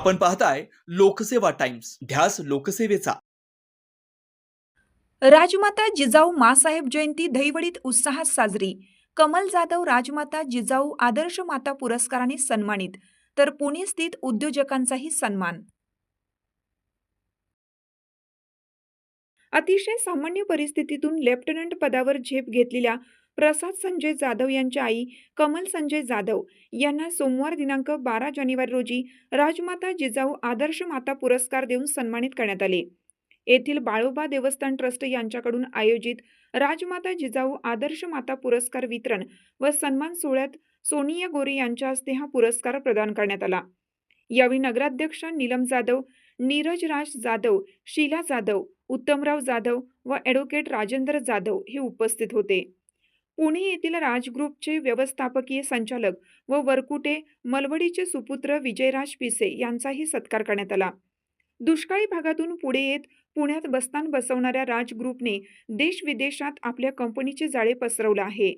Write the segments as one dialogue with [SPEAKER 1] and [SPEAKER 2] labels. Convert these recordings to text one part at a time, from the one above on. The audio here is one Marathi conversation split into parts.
[SPEAKER 1] आपण पाहताय लोकसेवा टाइम्स. ध्यास लोकसेवेचा.
[SPEAKER 2] राजमाता जिजाऊ मासाहेब जयंती दहिवडीत उत्साहात साजरी. कमल जाधव राजमाता जिजाऊ आदर्श माता पुरस्काराने सन्मानित. तर पुणे स्थित उद्योजकांचाही सन्मान. अतिशय सामान्य परिस्थितीतून लेफ्टनंट पदावर झेप घेतलेल्या प्रसाद संजय जाधव यांच्या आई कमल संजय जाधव यांना सोमवार दिनांक बारा जानेवारी रोजी राजमाता जिजाऊ आदर्श माता पुरस्कार देऊन सन्मानित करण्यात आले. येथील बाळोबा देवस्थान ट्रस्ट यांच्याकडून आयोजित राजमाता जिजाऊ आदर्श माता पुरस्कार वितरण व सन्मान सोहळ्यात सोनिया गोरे यांच्या हस्ते हा पुरस्कार प्रदान करण्यात आला. यावेळी नगराध्यक्ष नीलम जाधव नीरज राज जाधव शीला जाधव उत्तमराव जाधव व ॲडव्होकेट राजेंद्र जाधव हे उपस्थित होते. पुणे येथील राजग्रुपचे व्यवस्थापकीय संचालक व वरकुटे मलवडीचे सुपुत्र विजयराज पिसे यांचाही सत्कार करण्यात आला. दुष्काळी भागातून पुढे येत पुण्यात बस्तान बसवणाऱ्या राजग्रुपने देश विदेशात आपल्या कंपनीचे जाळे पसरवलं आहे.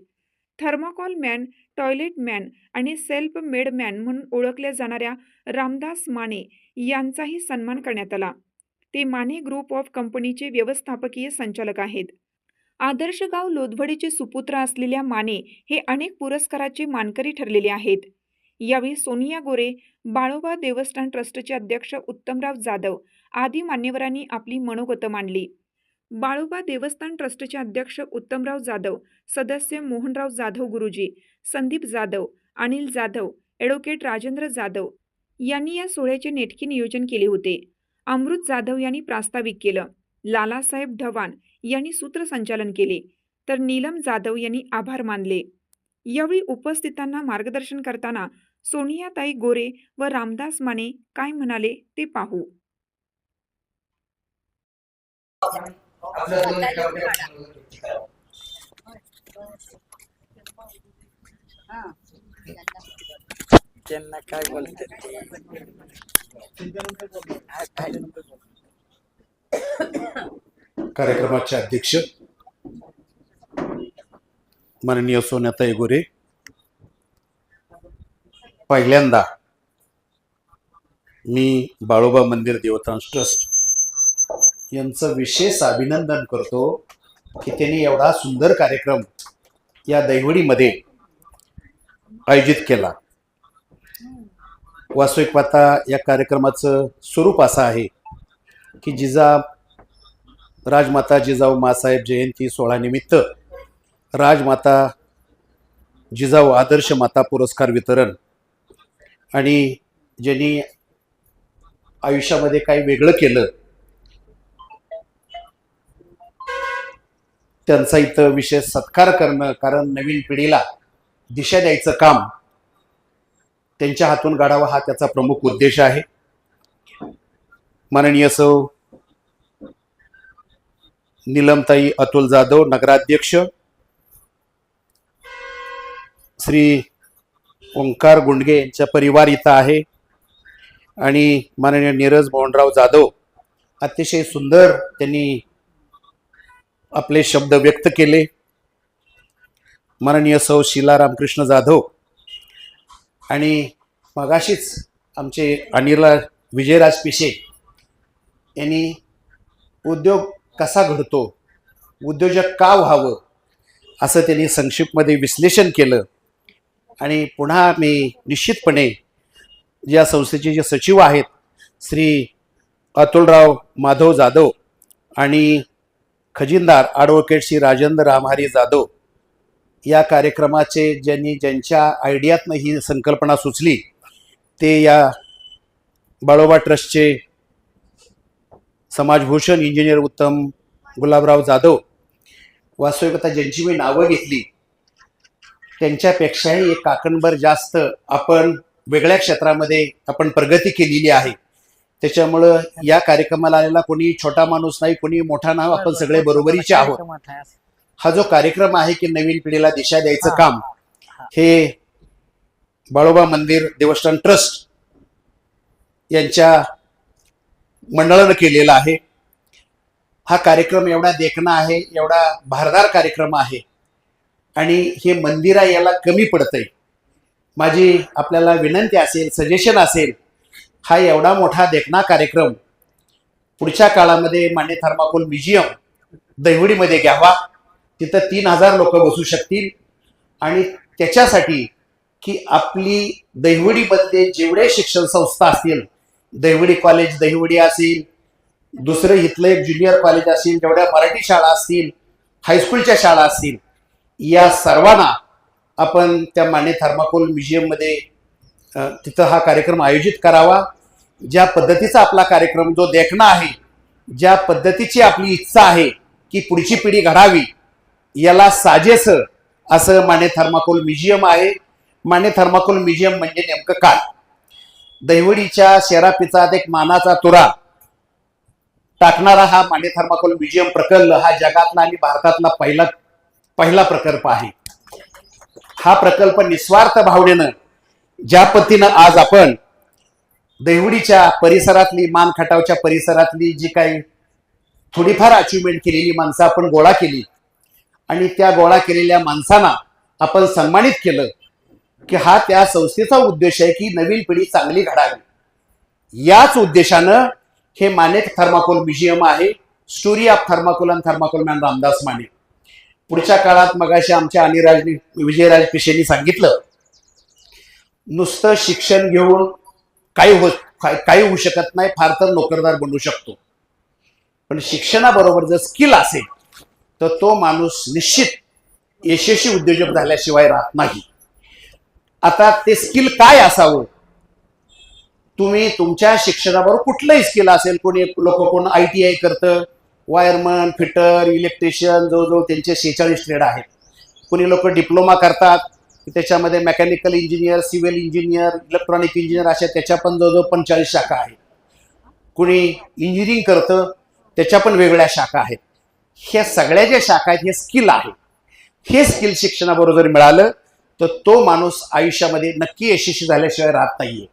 [SPEAKER 2] थर्माकॉल मॅन टॉयलेट मॅन आणि सेल्फ मेड मॅन म्हणून ओळखल्या जाणाऱ्या रामदास माने यांचाही सन्मान करण्यात आला. ते माने ग्रुप ऑफ कंपनीचे व्यवस्थापकीय संचालक आहेत. आदर्श गाव लोधवडीचे सुपुत्र असलेल्या माने हे अनेक पुरस्काराचे मानकरी ठरलेले आहेत. यावेळी सोनिया गोरे बाळोबा देवस्थान ट्रस्टचे अध्यक्ष उत्तमराव जाधव आदी मान्यवरांनी आपली मनोगतं मांडली. बाळोबा देवस्थान ट्रस्टचे अध्यक्ष उत्तमराव जाधव सदस्य मोहनराव जाधव गुरुजी संदीप जाधव अनिल जाधव ॲडव्होकेट राजेंद्र जाधव यांनी या सोहळ्याचे नेटके नियोजन केले होते. अमृत जाधव यांनी प्रास्ताविक केलं. लालासाहेब ढवाण यांनी सूत्रसंचालन केले. तर नीलम जाधव यांनी आभार मानले. यावेळी उपस्थितांना मार्गदर्शन करताना सोनियाताई गोरे व रामदास माने काय म्हणाले ते पाहू.
[SPEAKER 3] त्यांना काय बोलतात
[SPEAKER 4] कार्यक्रमाचे अध्यक्ष माननीय सोन्याताई गोरे पहिल्यांदा मी बाळोबा मंदिर देवतांस ट्रस्ट यांचं विशेष अभिनंदन करतो की त्यांनी एवढा सुंदर कार्यक्रम या दैवडीमध्ये आयोजित केला. वास्तविक पाहता या कार्यक्रमाचं स्वरूप असं आहे की जिजा राजमाता जिजाऊ मासाहेब जयंती सोहळ्यानिमित्त राजमाता जिजाऊ आदर्श माता पुरस्कार वितरण आणि ज्यांनी आयुष्यामध्ये काही वेगळं केलं त्यांचा इथं विशेष सत्कार करणं कारण नवीन पिढीला दिशा द्यायचं काम त्यांच्या हातून गाढावा हा त्याचा प्रमुख उद्देश आहे. माननीय सौ नीलमताई अतुल जाधव नगराध्यक्ष श्री ओंकार गुंडगे यांचा परिवार इथं आहे. आणि माननीय नीरज मोहनराव जाधव अतिशय सुंदर त्यांनी आपले शब्द व्यक्त केले. माननीय सौ शिला रामकृष्ण जाधव आणि मगाशीच आमचे अनिला विजयराज पिशे यांनी उद्योग कसा घडतो उद्योजक का व्हावं असं त्यांनी संक्षिप्तमध्ये विश्लेषण केलं. आणि पुन्हा मी निश्चितपणे या संस्थेचे जे सचिव आहेत श्री अतुलराव माधव जाधव आणि खजिनदार ॲडव्होकेट श्री राजेंद्र रामहारी जाधव या कार्यक्रमाचे ज्यांनी ज्यांच्या आयडियातनं ही संकल्पना सुचली ते या बाळोबा ट्रस्टचे समाजभूषण इंजिनियर उत्तम गुलाबराव जाधव वास्तविकता ज्यांची मी नावं घेतली त्यांच्यापेक्षाही एक काकणभर जास्त आपण वेगळ्या क्षेत्रामध्ये आपण प्रगती केलेली आहे. त्याच्यामुळं या कार्यक्रमाला आलेला कोणी छोटा माणूस नाही कोणी मोठा नाव आपण सगळे बरोबरीचे आहोत. हा जो कार्यक्रम आहे की नवीन पिढीला दिशा द्यायचं काम हे बाळोबा मंदिर देवस्थान ट्रस्ट यांच्या मंडळानं केलेला आहे. हा कार्यक्रम एवढा देखणा आहे एवढा भारदार कार्यक्रम आहे. आणि हे मंदिरा याला कमी पडतंय. माझी आपल्याला विनंती असेल सजेशन असेल हा एवढा मोठा देखणा कार्यक्रम पुढच्या काळामध्ये मान्य थर्माकोल म्युझियम दहिवडीमध्ये घ्यावा. तिथं तीन हजार लोक बसू शकतील. आणि त्याच्यासाठी की आपली दहिवडीमध्ये जेवढे शिक्षण संस्था असतील दहिवडी कॉलेज दहिवडी असेल दुसरं इथलं एक ज्युनियर कॉलेज असेल जेवढ्या मराठी शाळा असतील हायस्कूलच्या शाळा असतील या सर्वांना आपण त्या माने थर्माकोल म्युझियममध्ये तिथं हा कार्यक्रम आयोजित करावा. ज्या पद्धतीचा आपला कार्यक्रम जो देखणा आहे ज्या पद्धतीची आपली इच्छा आहे की पुढची पिढी घडावी याला साजेस असं माने थर्माकोल म्युझियम आहे. माने थर्माकोल म्युझियम म्हणजे नेमकं काय? दहिवडीच्या शेरापीचा एक मानाचा तुरा टाकणारा हा माने थर्माकोल म्युझियम प्रकल्प हा जगातला आणि भारतातला पहिला पहिला प्रकल्प आहे. हा प्रकल्प निस्वार्थ भावनेनं ज्या पद्धतीनं आज आपण दहिवडीच्या परिसरातली मान खटावच्या परिसरातली जी काही थोडीफार अचिव्हमेंट केलेली माणसं आपण गोळा केली आणि त्या गोळा केलेल्या माणसांना आपण सन्मानित केलं की हा त्या संस्थेचा उद्देश आहे की नवीन पिढी चांगली घडावी. याच उद्देशानं हे माने थर्माकोल म्युझियम आहे. स्टोरी ऑफ थर्माकोल आणि थर्माकोल मॅन रामदास माने. पुढच्या काळात मगाशी आमच्या अनिराजनी विजयराज पिशेनी सांगितलं नुसतं शिक्षण घेऊन काही होत काही होऊ शकत नाही फार तर नोकरदार बनू शकतो. पण शिक्षणाबरोबर जर स्किल असेल तर तो माणूस निश्चित यशस्वी उद्योजक झाल्याशिवाय राहत नाही. आता ते स्किल काय असावं? तुम्ही तुमच्या शिक्षणाबरोबर कुठलंही स्किल असेल कोणी लोक कोण आय टी आय करतं वायरमन फिटर इलेक्ट्रिशियन जवळजवळ त्यांचे शेहेचाळीस ट्रेड आहेत. कोणी लोक डिप्लोमा करतात त्याच्यामध्ये mechanical engineer civil engineer electronic engineer अशा त्याच्या पण जवळजवळ पंचेचाळीस शाखा आहेत. कुणी इंजिनिअरिंग करतं त्याच्या पण वेगळ्या शाखा आहेत. ह्या सगळ्या ज्या शाखा आहेत हे स्किल आहे हे स्किल शिक्षणाबरोबर जर मिळालं तर तो माणूस आयुष्यामध्ये नक्की यशस्वी झाल्याशिवाय राहत नाहीये.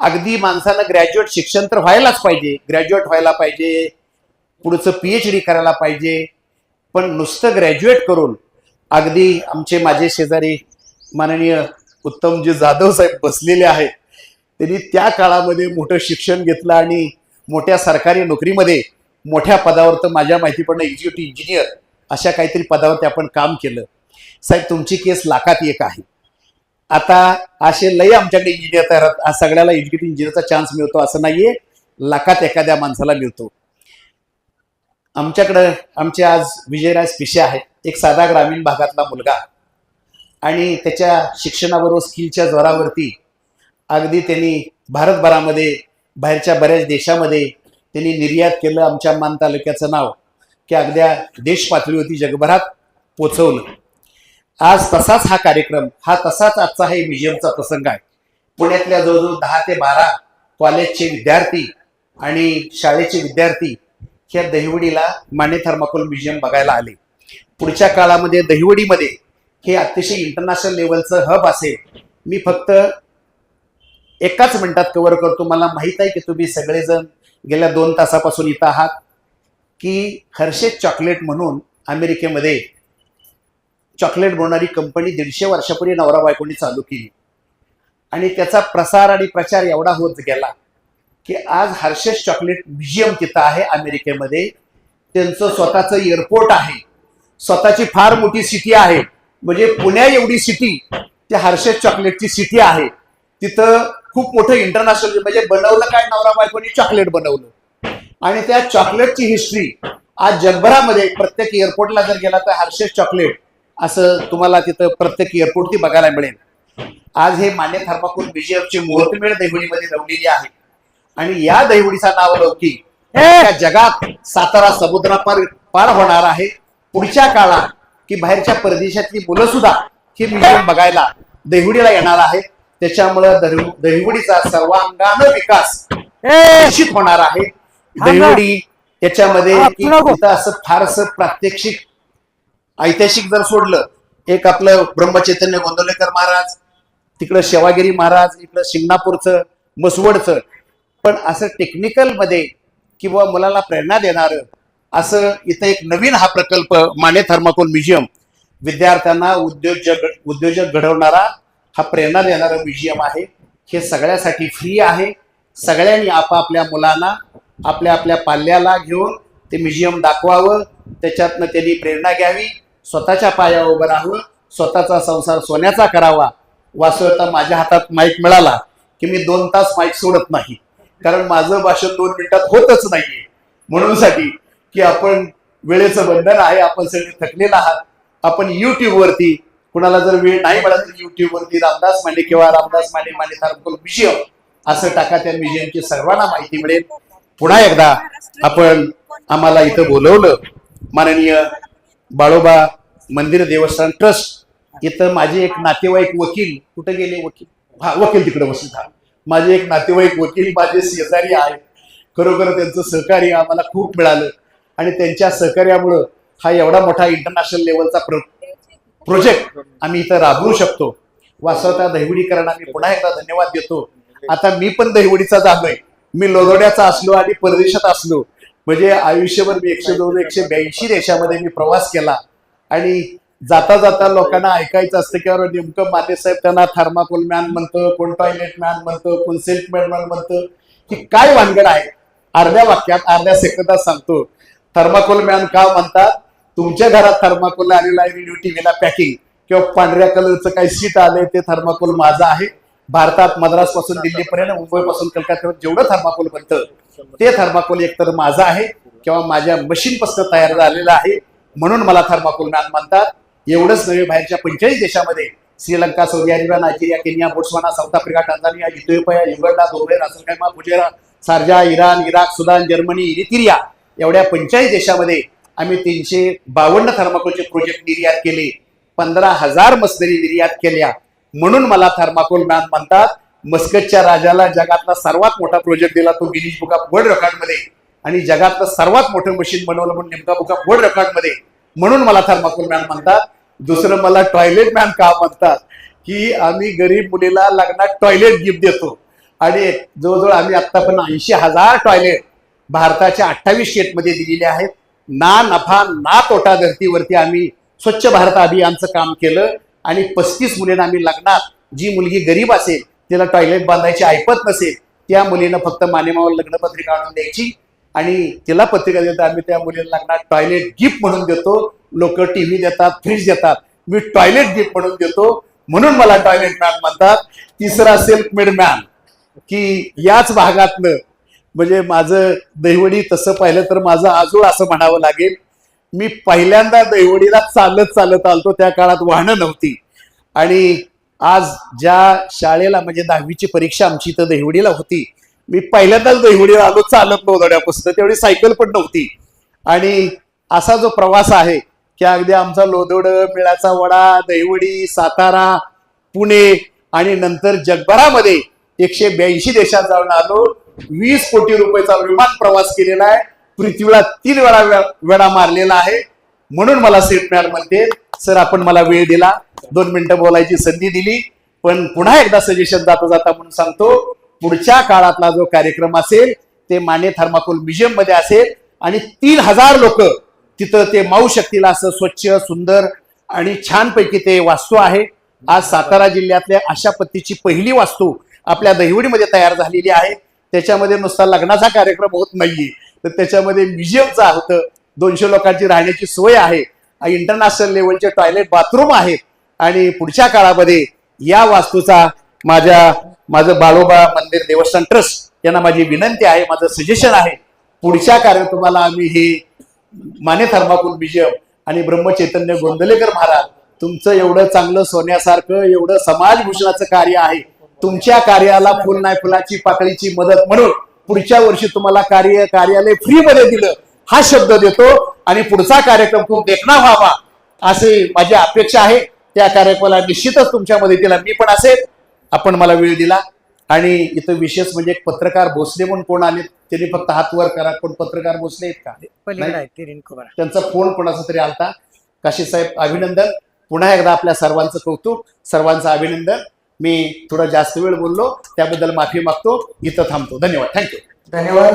[SPEAKER 4] अगदी माणसानं ग्रॅज्युएट शिक्षण तर व्हायलाच पाहिजे. ग्रॅज्युएट व्हायला पाहिजे पुढचं पी एच डी करायला पाहिजे पण नुसतं ग्रॅज्युएट करून अगदी आमचे माझे शेजारी माननीय उत्तमजी जाधव साहेब बसलेले आहेत. त्यांनी त्या काळामध्ये मोठं शिक्षण घेतलं आणि मोठ्या सरकारी नोकरीमध्ये मोठ्या पदावर तर माझ्या माहितीपडणं एक्झिक्युटिव्ह इंजिनियर अशा काहीतरी पदावरती आपण काम केलं. साहेब तुमची केस लाखात एक आहे. आता असे लय आमच्याकडे इंजिनियर तयार आज सगळ्याला एक्झिक्युटिव्ह इंजिनियरचा चान्स मिळतो असं नाहीये. लाखात एखाद्या माणसाला मिळतो. आमच्याकडं आमचे आज विजयराज पिशे आहेत. एक साधा ग्रामीण भागातला मुलगा आणि त्याच्या शिक्षणाबरोबर स्किलच्या जोरावरती अगदी त्यांनी भारतभरामध्ये बाहेरच्या बऱ्याच देशामध्ये त्यांनी निर्यात केलं. आमच्या मान तालुक्याचं नाव की अगद्या देश पातळीवरती जगभरात पोचवलं. आज तसाच हा कार्यक्रम हा तसाच आजचा हे म्युझियमचा प्रसंग आहे. पुण्यातल्या जवळजवळ दहा ते बारा कॉलेजचे विद्यार्थी आणि शाळेचे विद्यार्थी ह्या दहिवडीला माने थर्माकोल म्युझियम बघायला आले. पुढच्या काळामध्ये दहिवडीमध्ये हे अतिशय इंटरनॅशनल लेवलचं हब असेल. मी फक्त एकाच मिनिटात कव्हर करतो. मला माहीत आहे की तुम्ही सगळेजण गेल्या दोन तासापासून इथं आहात की हर्षेत चॉकलेट म्हणून अमेरिकेमध्ये चॉकलेट बनवणारी कंपनी दीडशे वर्षापूर्वी नवरा बायकोनी चालू केली. आणि त्याचा प्रसार आणि प्रचार एवढा होत गेला की आज हर्षेस चॉकलेट म्युझियम तिथं आहे अमेरिकेमध्ये. त्यांचं स्वतःचं एअरपोर्ट आहे. स्वतःची फार मोठी सिटी आहे. म्हणजे पुण्या एवढी सिटी त्या हर्षेस चॉकलेटची सिटी आहे. तिथं खूप मोठं इंटरनॅशनल म्हणजे बनवलं काय नवरा बायकोनी? चॉकलेट बनवलं. आणि त्या चॉकलेटची हिस्ट्री आज जगभरामध्ये प्रत्येक एअरपोर्टला जर गेला तर हर्षेस चॉकलेट असं तुम्हाला तिथं प्रत्येक एअरपोर्ट ती बघायला मिळेल. आज हे मान्य थर्माकोल म्युझियमची मुहूर्तमेळ दहिवडीमध्ये रवलेली आहे. आणि या दहिवडीचा नाव त्या जगात सातारा समुद्रापार पार होणार आहे. पुढच्या काळात की बाहेरच्या परदेशातली मुलं सुद्धा हे म्युझियम बघायला दहिवडीला येणार आहेत. त्याच्यामुळं दहिव- दहिवडीचा सर्वांगानं विकास निश्चित होणार आहे. दहिवडी याच्यामध्ये की तिथं असं फारसं प्रात्यक्षिक ऐतिहासिक जर सोडलं एक आपलं ब्रह्मचैतन्य गोंदवलेकर महाराज तिकडं शेवागिरी महाराज इकडं शिंगणापूरचं मसवडचं पण असं टेक्निकलमध्ये किंवा मुलाला प्रेरणा देणारं असं इथं एक नवीन हा प्रकल्प माने थर्माकोल म्युझियम विद्यार्थ्यांना उद्योजक उद्योजक घडवणारा हा प्रेरणा देणारा म्युझियम आहे. हे सगळ्यासाठी फ्री आहे. सगळ्यांनी आपापल्या मुलांना आपल्या आपल्या पाल्याला घेऊन ते म्युझियम दाखवावं. त्याच्यातनं त्यांनी प्रेरणा घ्यावी. स्वतःच्या पायावर उभं राहावं स्वतःचा संसार सोन्याचा करावा वास्तवता माझ्या हातात माईक मिळाला की मी दोन तास माईक सोडत नाही. कारण माझं भाषण दोन मिनिटात होतच नाहीये. म्हणूनसाठी की आपण वेळेचं बंधन आहे आपण सगळे थकलेला आहात आपण युट्यूबवरती कुणाला जर वेळ नाही मिळाला तर युट्यूबवरती रामदास माने किंवा रामदास माने माने थारपूर म्युझियम असं टाका त्या म्युझियमची सर्वांना माहिती मिळेल. पुन्हा एकदा आपण आम्हाला इथं बोलवलं. माननीय बाळोबा मंदिर देवस्थान ट्रस्ट इथं माझे एक नातेवाईक वकील कुठे गेले वकील? हा वकील तिकडे बसले हा. माझे एक नातेवाईक वकील माझे शेजारी आहे. खरोखर त्यांचं सहकार्य आम्हाला खूप मिळालं. आणि त्यांच्या सहकार्यामुळं हा एवढा मोठा इंटरनॅशनल लेवलचा प्र प्रोजेक्ट आम्ही इथं राबवू शकतो. वास्तवता दहिवडीकरांना मी पुन्हा एकदा धन्यवाद देतो. आता मी पण दहिवडीचा झालोय मी लोदोड्याचा असलो आणि परदेशात असलो. म्हणजे आयुष्यभर मी एकशे दोन एकशे ब्याऐंशी देशामध्ये मी प्रवास केला. आणि जाता जाता लोकांना ऐकायचं असतं की अरे नेमकं माने साहेब त्यांना थर्माकोल मॅन म्हणतं कोण टॉयलेट मॅन म्हणतं कोण सिल्क मॅन म्हणतं की काय वानगड आहे? अर्ध्या वाक्यात अर्ध्या सेकंदात सांगतो. थर्माकोल मॅन का म्हणतात? तुमच्या घरात थर्माकोल आलेला आहे रेडिओ टीव्हीला पॅकिंग किंवा पांढऱ्या कलरचं काही सीट आलंय ते थर्माकोल माझं आहे. भारतात मद्रासपासून दिल्लीपर्यंत मुंबई पासून कलकत्त्यावर जेवढं थर्माकोल बनतं ते थर्माकोल एकतर माझं आहे किंवा माझ्या मशीन पासून तयार झालेलं आहे. म्हणून मला थर्माकोल मॅन म्हणतात एवढंच नव्हे बाहेरच्या पंचेचाळीस देशामध्ये Sri Lanka Saudi Arabia Nigeria Kenya Botswana South Africa Tanzania Ethiopia Uganda Dubai Ras Al Khaimah Fujairah Sharjah Iran Iraq Sudan Germany Eritrea एवढ्या पंचेचाळीस देशामध्ये आम्ही तीनशे बावन्न थर्माकोलचे प्रोजेक्ट निर्यात केले. पंधरा हजार मस्करी निर्यात केल्या. म्हणून मला थर्माकोल मॅन म्हणतात मस्कतच्या राजाला जगातला सर्वात मोठा प्रोजेक्ट दिला तो गिनीज बुक ऑफ वर्ल्ड रेकॉर्डमध्ये. आणि जगातलं सर्वात मोठं मशीन बनवलं म्हणून नेमका बुका ऑफ वर्ल्ड रेकॉर्डमध्ये म्हणून मला थर्माकोल मॅन म्हणतात. दुसरं मला टॉयलेट मॅन का म्हणतात? की आम्ही गरीब मुलीला लग्नात टॉयलेट गिफ्ट देतो. आणि जवळजवळ आम्ही आतापर्यंत ऐंशी हजार टॉयलेट भारताच्या अठ्ठावीस स्टेटमध्ये दिलेले आहेत. ना नफा ना तोटा धर्तीवरती आम्ही स्वच्छ भारत अभियानचं काम केलं. आणि पस्तीस मुलींना आम्ही लग्नात जी मुलगी गरीब असेल तिला टॉयलेट बांधायची ऐपत नसेल त्या मुलीनं फक्त मानेमावर लग्नपत्रिका आणून द्यायची. आणि तिला पत्रिका देतात आम्ही त्या मुलींना टॉयलेट गिफ्ट म्हणून देतो. लोक टीव्ही देतात फ्रीज देतात. मी टॉयलेट गिफ्ट म्हणून देतो. म्हणून मला टॉयलेट मॅन म्हणतात. तिसरा सेल्फ मेड मॅन की याच भागातनं म्हणजे माझं दहिवडी तसं पाहिलं तर माझं आजूळ असं म्हणावं लागेल. मी पहिल्यांदा दहिवडीला चालत चालत आलतो. त्या काळात वाहनं नव्हती. आणि आज ज्या शाळेला म्हणजे दहावीची परीक्षा आमची इथं दहिवडीला होती मी पहिल्यांदाच दहिवडीला आलो चालत लोधड्यापासून तेवढी सायकल पण नव्हती. आणि असा जो प्रवास आहे की अगदी आमचा लोदोड मिळाचा वडा दहिवडी सातारा पुणे आणि नंतर जगभरामध्ये एकशे ब्याऐंशी देशात जाऊन आलो. वीस कोटी रुपयाचा विमान प्रवास केलेला आहे. पृथ्वीला तीन वेळा वेळा मारलेला आहे. म्हणून मला सीट म्हणते. सर आपण मला वेळ दिला. दोन मिनिटं बोलायची संधी दिली. पण पुन्हा एकदा सजेशन जाता जाता म्हणून सांगतो पुढच्या काळातला जो कार्यक्रम असेल ते माने थर्माकोल म्युझियममध्ये असेल आणि तीन हजार लोक तिथं ते माऊ शकतील असं स्वच्छ सुंदर आणि छानपैकी ते वास्तू आहे. आज सातारा जिल्ह्यातल्या अशा पद्धतीची पहिली वास्तू आपल्या दहिवडीमध्ये तयार झालेली आहे. त्याच्यामध्ये नुसता लग्नाचा कार्यक्रम होत नाहीये. तर त्याच्यामध्ये म्युझियमचा होतं. दोनशे लोकांची राहण्याची सोय आहे. इंटरनॅशनल लेवलचे टॉयलेट बाथरूम आहेत. आणि पुढच्या काळामध्ये या वास्तूचा माझ्या माझं बाळोबा मंदिर देवस्थान ट्रस्ट यांना माझी विनंती आहे माझं सजेशन आहे. पुढच्या कार्यक्रमाला आम्ही हे माने थर्माकुल म्युझियम आणि ब्रह्मचैतन्य गोंदलेकर महाराज तुमचं एवढं चांगलं सोन्यासारखं एवढं समाजभूषणाचं कार्य आहे. तुमच्या कार्याला फुल नाही फुलाची पाकळीची मदत म्हणून पुढच्या वर्षी तुम्हाला कार्य कार्यालय फ्री मध्ये दिलं हा शब्द देतो आणि पुढचा कार्यक्रम खूप देखणा व्हावा असे माझी अपेक्षा आहे. त्या कार्यक्रमाला निश्चितच तुमच्या मदतीला मी पण असेल. आपण मला वेळ दिला. आणि इथं विशेष म्हणजे एक पत्रकार भोसले म्हणून कोण आले त्यांनी फक्त हात वर करा. कोण पत्रकार भोसले आहेत का? त्यांचा फोन कोणाचा तरी आलता? काशी साहेब अभिनंदन. पुन्हा एकदा आपल्या सर्वांचं कौतुक सर्वांचं अभिनंदन. मी थोडा जास्त वेळ बोललो त्याबद्दल माफी मागतो. इथं थांबतो. धन्यवाद. थँक्यू
[SPEAKER 3] धन्यवाद